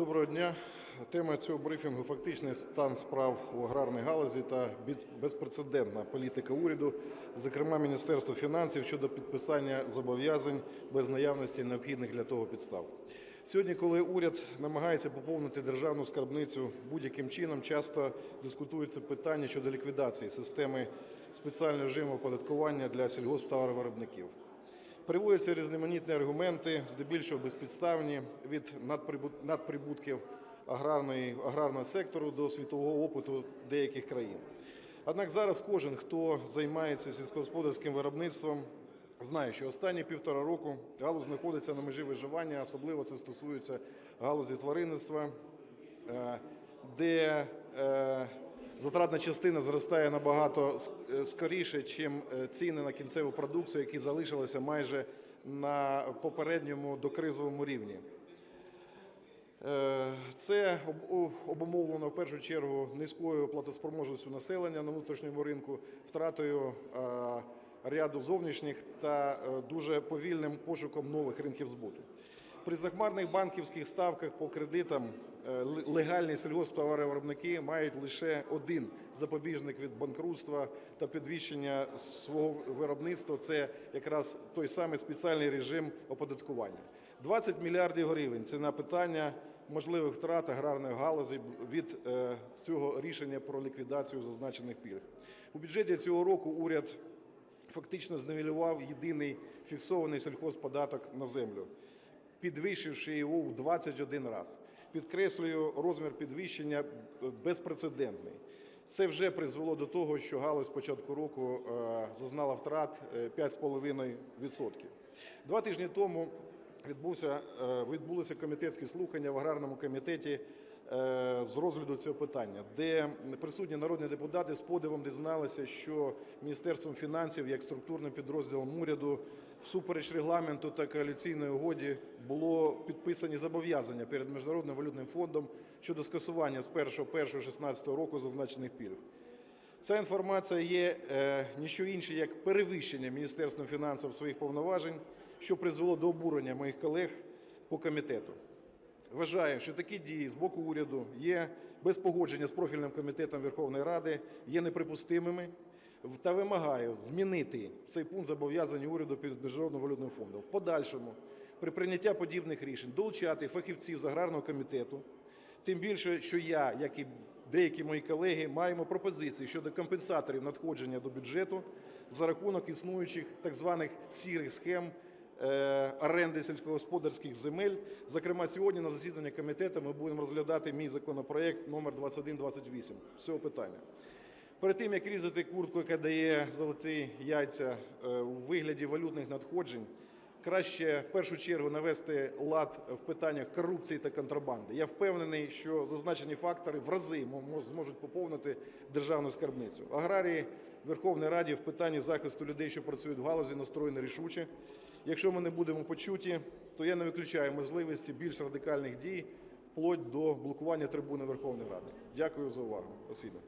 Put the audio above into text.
Доброго дня. Тема цього брифінгу фактичний стан справ у аграрній галузі та без- безпрецедентна політика уряду, зокрема Міністерства фінансів щодо підписання зобов'язань без наявності необхідних для того підстав. Сьогодні, коли уряд намагається поповнити державну скарбницю будь-яким чином, часто дискутується питання щодо ліквідації системи спеціального режиму оподаткування для сільгосптоваровиробників. Приводяться різноманітні аргументи, здебільшого безпідставні, від надприбут- надприбутків аграрного сектору до світового опиту деяких країн. Однак зараз кожен, хто займається сільськогосподарським виробництвом, знає, що останні півтора року галузь знаходиться на межі виживання, особливо це стосується галузі тваринництва, е, де е, затратна частина зростає набагато е, скоріше, чим е, ціни на кінцеву продукцію, які залишилися майже на попередньому докризовому рівні. Е, Це об- обумовлено в першу чергу низькою платоспроможністю населення на внутрішньому ринку, втратою ряду зовнішніх та дуже повільним пошуком нових ринків збуту. При захмарних банківських ставках по кредитам е, легальні сільгосптоваровиробники мають лише один запобіжник від банкрутства та підвищення свого виробництва. Це якраз той самий спеціальний режим оподаткування. 20 мільярдів гривень – це на питання можливих втрат аграрної галузі від е, цього рішення про ліквідацію зазначених пільг. У бюджеті цього року уряд фактично зневелював єдиний фіксований сільхозподаток на землю, підвищивши його у 21 раз. Підкреслюю, розмір підвищення безпрецедентний. Це вже призвело до того, що галузь початку року е, зазнала втрат е, 5,5%. Два тижні тому відбувся, е, відбулися комітетські слухання в аграрному комітеті е, з розгляду цього питання, де присутні народні депутати з подивом дізналися, що Міністерством фінансів як структурним підрозділом уряду всупереч регламенту та коаліційної угоді було підписані зобов'язання перед Міжнародним валютним фондом щодо скасування з 1.1.16 року зазначених пільг. Ця інформація є е, ніщо інше, як перевищення Міністерством фінансів своїх повноважень, що призвело до обурення моїх колег по комітету. Вважаю, що такі дії з боку уряду є без погодження з профільним комітетом Верховної Ради, є неприпустимими та вимагаю змінити цей пункт зобов'язань уряду перед Міжнародним валютним фондом. В подальшому при прийнятті подібних рішень долучати фахівців з аграрного комітету, Тим більше, що я, як і деякі мої колеги, маємо пропозиції щодо компенсаторів надходження до бюджету за рахунок існуючих так званих сірих схем е, оренди сільськогосподарських земель. Зокрема, сьогодні на засіданні комітету ми будемо розглядати мій законопроект номер 2128 з цього питання. Перед тим, як різати куртку, яка дає золоті яйця е, у вигляді валютних надходжень, краще в першу чергу навести лад в питаннях корупції та контрабанди. Я впевнений, що зазначені фактори в рази мо- мо- зможуть поповнити державну скарбницю. Аграрії в Верховній Раді в питанні захисту людей, що працюють в галузі, настроєні рішуче. Якщо ми не будемо почуті, то я не виключаю можливості більш радикальних дій, вплоть до блокування трибуни Верховної Ради. Дякую за увагу. Спасибо.